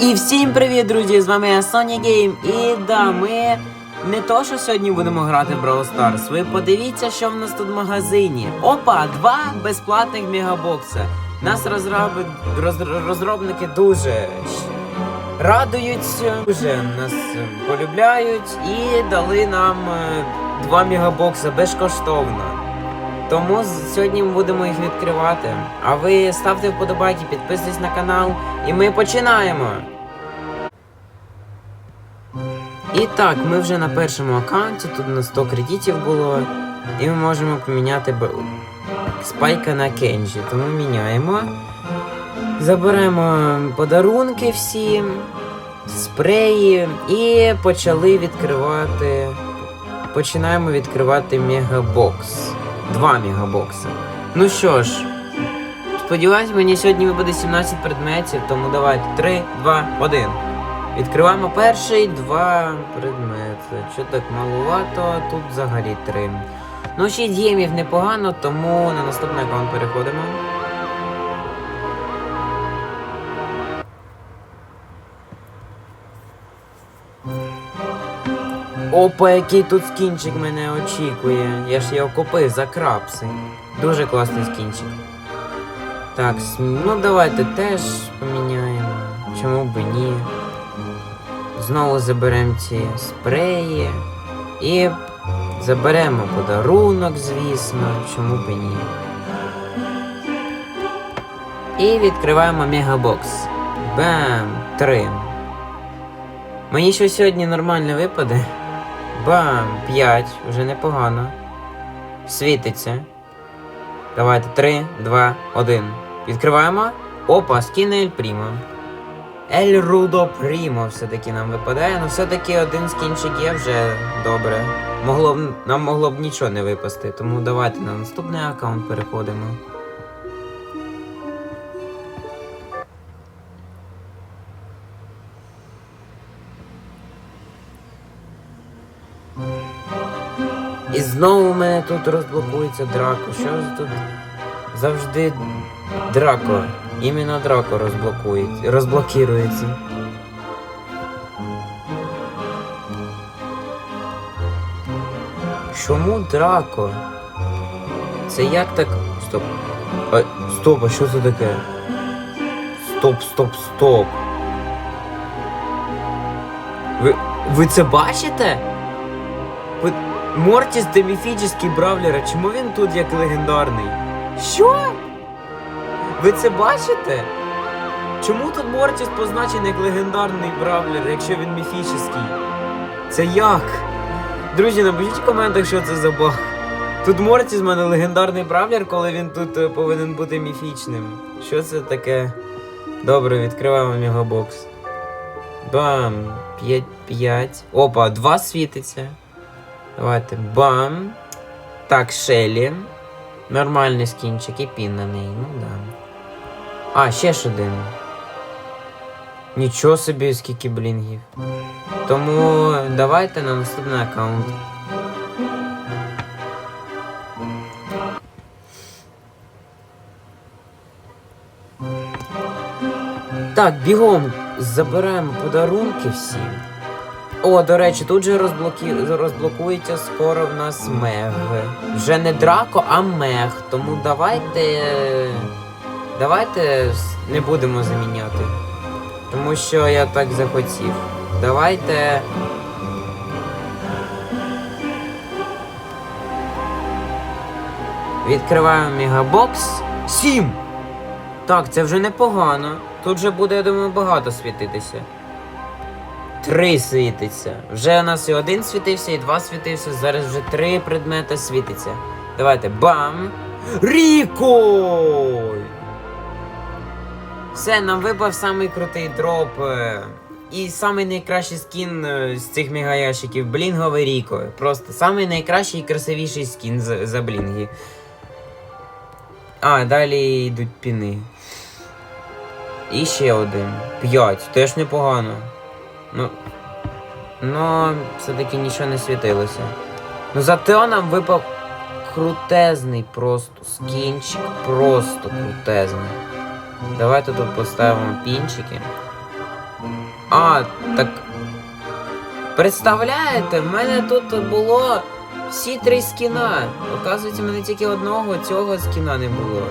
І всім привіт, друзі! З вами я Sony Game. І да, ми не то, що сьогодні будемо грати в Brawl Stars. Ви подивіться, що в нас тут в магазині. Опа, два безплатних мегабокса. Нас розроби... роз- розробники дуже щ- радують, дуже нас полюбляють і дали нам е, два мегабокса безкоштовно. Тому сьогодні ми будемо їх відкривати. А ви ставте вподобайки, підписуйтесь на канал, і ми починаємо. І так, ми вже на першому аккаунті, тут на 100 кредитів було, і ми можемо поміняти спайка на Кенджі. Тому міняємо. Заберемо подарунки всі, спреї і почали відкривати. Починаємо відкривати мегабокс. Два мегабокси. Ну що ж, сподіваюсь, мені сьогодні випаде 17 предметів, тому давайте 3, 2, 1. Відкриваємо перший два предмети. Що так малувато, а тут взагалі три. Ну, 6 гемів непогано, тому на наступний аккаунт переходимо. Опа, який тут скінчик мене очікує. Я ж його купив за крапси. Дуже класний скінчик. Так, ну давайте теж поміняємо. Чому б ні? Знову заберемо ці спреї. І заберемо подарунок, звісно, чому б ні. І відкриваємо мегабокс. Бам! Три. Мені що сьогодні нормально випаде. Бам! 5, вже непогано. Світиться. Давайте 3, 2, 1. Відкриваємо. Опа, скін Ель Прімо. Ель Рудо Прімо все-таки нам випадає, але все-таки один скінчик є вже добре. Могло б, нам могло б нічого не випасти, тому давайте на наступний аккаунт переходимо. Знову у мене тут розблокується Драко. Що ж тут завжди Драко? Іменно Драко розблокується, розблокірується. Чому Драко? Це як так. Стоп. А, стоп, а що це таке? Стоп, стоп, стоп. Ви. Ви це бачите? Ви... Мортіс де міфічний бравлер, а чому він тут як легендарний? Що? Ви це бачите? Чому тут Мортіс позначений як легендарний бравлер, якщо він міфічний? Це як? Друзі, напишіть в коментах, що це за баг. Тут Мортіс в мене легендарний бравлер, коли він тут е, повинен бути міфічним. Що це таке? Добре, відкриваємо мегабокс. Бам! 5-5. Опа, 2 світиться. Давайте бам. Так, Шелі. Нормальний скінчик і пін на неї, ну да. А, ще ж один. Нічого собі, скільки блінгів. Тому давайте на наступний аккаунт. Так, бігом забираємо подарунки всі. О, до речі, тут же розблокі... розблокується скоро в нас мег. Вже не драко, а мег. Тому давайте. Давайте не будемо заміняти. Тому що я так захотів. Давайте. Відкриваємо мегабокс. Сім! Так, це вже непогано. Тут же буде, я думаю, багато світитися. Три світиться. Вже у нас і один світився, і два світився. Зараз вже три предмети світиться. Давайте бам! Ріко! Все, нам випав самий крутий дроп. е, І самий найкращий скін е, з цих мегаящиків. Блінговий Ріко. Просто самий найкращий і красивіший скін за, за блінги. А, далі йдуть піни. І ще один. П'ять. Теж непогано. Ну. Ну, все-таки нічого не світилося. Ну зате нам випав крутезний просто скінчик. Просто крутезний. Давайте тут поставимо пінчики. А, так. Представляєте, в мене тут було всі три скіна. Оказується, в мене тільки одного цього скіна не було.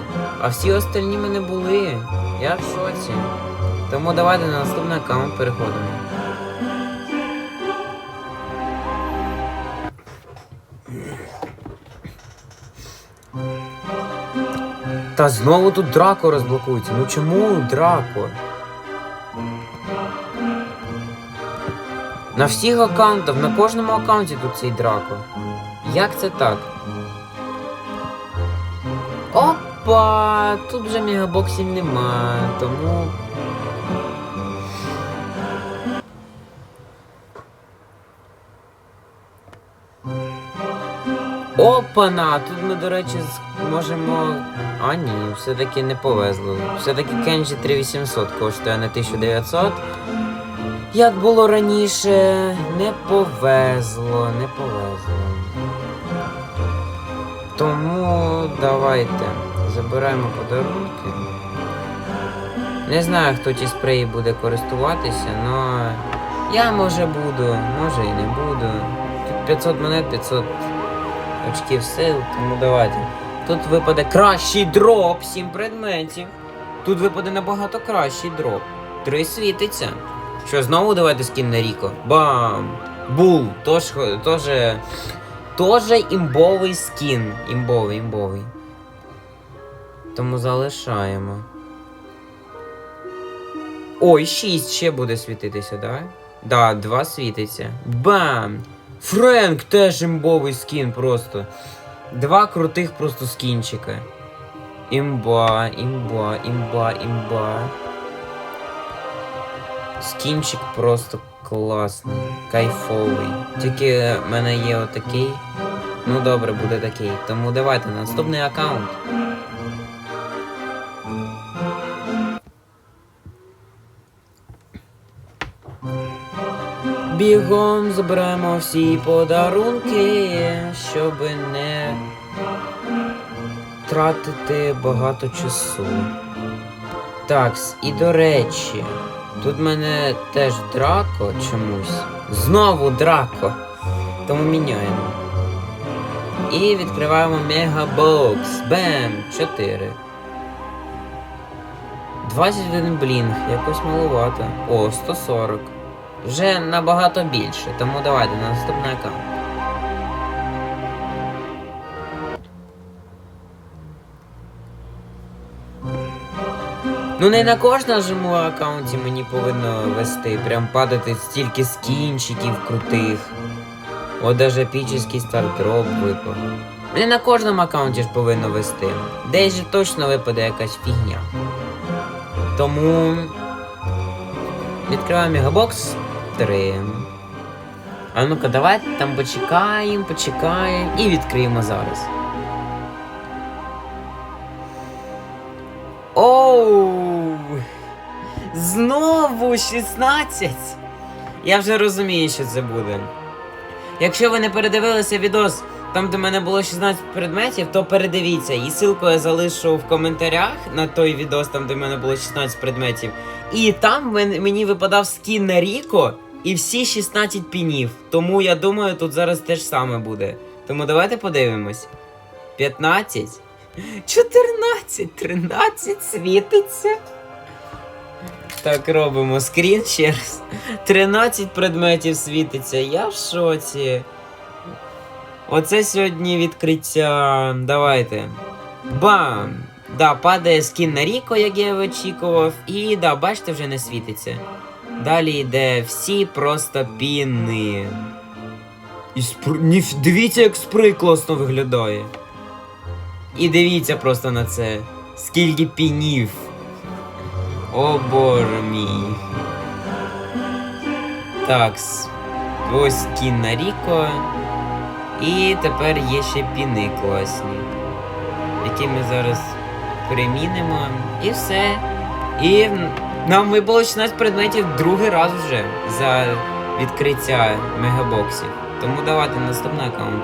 А всі остальні мене були. Я в шоці. Тому давайте на наступний аккаунт переходимо. Та знову тут драко розблокується. Ну чому драко? На всіх аккаунтах, на кожному аккаунті тут цей драко. Як це так? Опа! Тут вже мегабоксів нема, тому. Опана! Тут ми, до речі, можемо. А ні, все-таки не повезло. Все-таки Кенджі 3800 коштує, а не 1900. Як було раніше, не повезло, не повезло. Тому давайте забираємо подарунки. Не знаю, хто ті спреї буде користуватися, але я може буду, може і не буду. Тут 500 монет, 500 очків сил, тому давайте. Тут випаде кращий дроп, 7 предметів. Тут випаде набагато кращий дроп. Три світиться. Що, знову давайте скін на Ріко? Бам! Бул! Тож, тоже, тоже імбовий скін. Імбовий, імбовий. Тому залишаємо. Ой, 6 ще буде світитися, да? Да, 2 світиться. Бам! Френк теж імбовий скін просто. Два крутих просто скінчика. Імба, імба, імба, імба. Скінчик просто класний, кайфовий. Тільки в мене є отакий. Ну добре, буде такий. Тому давайте наступний аккаунт. Бігом заберемо всі подарунки, щоб не тратити багато часу. Так, і до речі, тут мене теж драко чомусь. Знову драко. Тому міняємо. І відкриваємо мегабокс. Бем! 4. 21 блінг, якось маловато. О, 140. Вже набагато більше, тому давайте на наступний аккаунт. Ну не на кожному аккаунті мені повинно вести, прям падати стільки скінчиків крутих. От даже епічний стартдроп випав. Не на кожному аккаунті ж повинно вести. Десь же точно випаде якась фігня. Тому. Відкриваємо мегабокс 3. А ну-ка, давайте там почекаємо, почекаємо і відкриємо зараз. Оу! Знову 16! Я вже розумію, що це буде. Якщо ви не передивилися відос там, де в мене було 16 предметів, то передивіться. І ссылку я залишу в коментарях на той відос, там, де в мене було 16 предметів. І там мені випадав скін на Ріко і всі 16 пінів. Тому я думаю, тут зараз те ж саме буде. Тому давайте подивимось. 15, 14, 13 світиться. Так, робимо скрін ще раз. 13 предметів світиться. Я в шоці. Оце сьогодні відкриття. Давайте. Бам! Да, падає скін на Ріко, як я очікував. І да, бачите, вже не світиться. Далі йде всі просто піни. І спр... Ніф... Дивіться, як спрей класно виглядає. І дивіться просто на це. Скільки пінів. О боже мій. Такс. Ось кін на Ріко. І тепер є ще піни класні. Які ми зараз перемінимо. І все. І нам випало 16 предметів другий раз вже за відкриття мегабоксів. Тому давайте наступний аккаунт.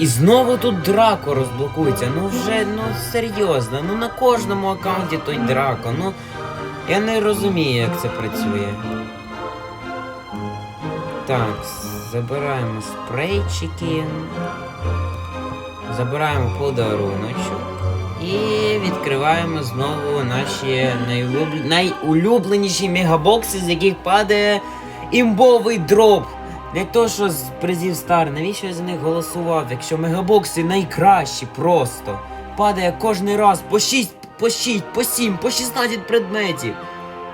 І знову тут Драко розблокується. Ну вже, ну серйозно, ну на кожному аккаунті той Драко. Ну я не розумію, як це працює. Так, забираємо спрейчики. Забираємо подаруночок. І відкриваємо знову наші найулюбленіші мегабокси, з яких падає імбовий дроп. Не то, що з призів Стар, навіщо я за них голосував, якщо мегабокси найкращі просто. Падає кожен раз по 6, по 6, по 7, по 16 предметів.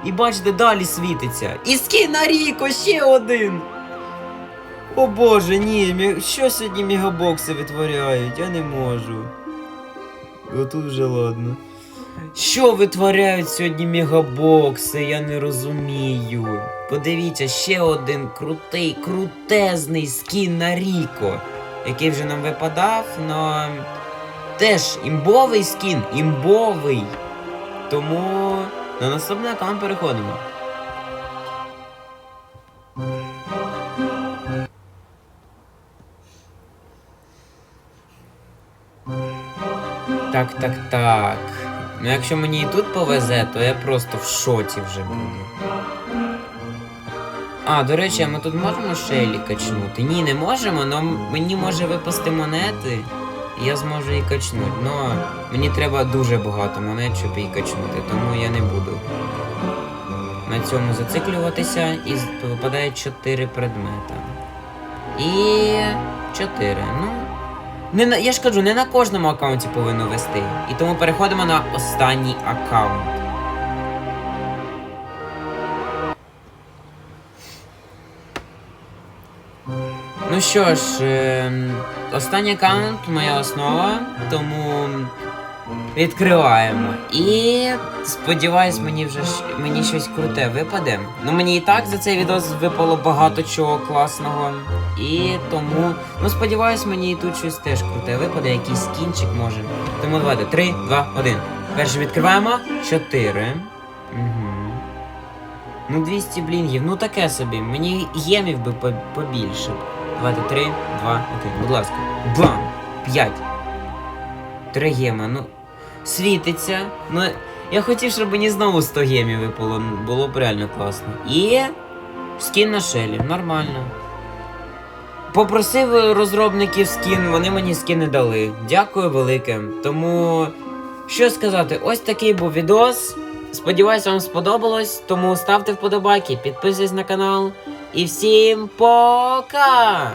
І бачите, далі світиться. І скін на Ріко ще один. О боже, ні, що сьогодні мегабокси витворяють? Я не можу. Отут вже ладно. Що витворяють сьогодні мегабокси? Я не розумію. Подивіться, ще один крутий, крутезний скін на Ріко, який вже нам випадав, но теж імбовий скін, імбовий. Тому на наступний аккаунт переходимо. Так, так, так. Ну якщо мені і тут повезе, то я просто в шоці вже буду. А, до речі, а ми тут можемо Шейлі качнути? Ні, не можемо, але мені може випасти монети, і я зможу її качнути. Ну, мені треба дуже багато монет, щоб її качнути, тому я не буду на цьому зациклюватися і випадає 4 предмета. І 4. Ну. Не на, я ж кажу, не на кожному аккаунті повинно вести. І тому переходимо на останній аккаунт. Ну що ж, е останній аккаунт моя основа, тому відкриваємо. І сподіваюсь, мені вже мені щось круте випаде. Ну мені і так за цей відос випало багато чого класного. І тому, ну сподіваюсь, мені і тут щось теж круте випаде, якийсь скінчик може. Тому давайте, 3, 2, 1. Перше відкриваємо. 4. Угу. Ну 200 блінгів, ну таке собі. Мені ємів би побільше. Давайте, 3, 2, 1. Будь ласка. Бам! 5. 3 гема, ну. Світиться. Ну, я хотів, щоб мені знову 100 гемів випало. Було б реально класно. І. Скін на шелі, нормально. Попросив розробників скін, вони мені скини дали. Дякую велике. Тому, що сказати, ось такий був відос. Сподіваюсь, вам сподобалось. Тому ставте вподобайки, підписуйтесь на канал. І всім пока!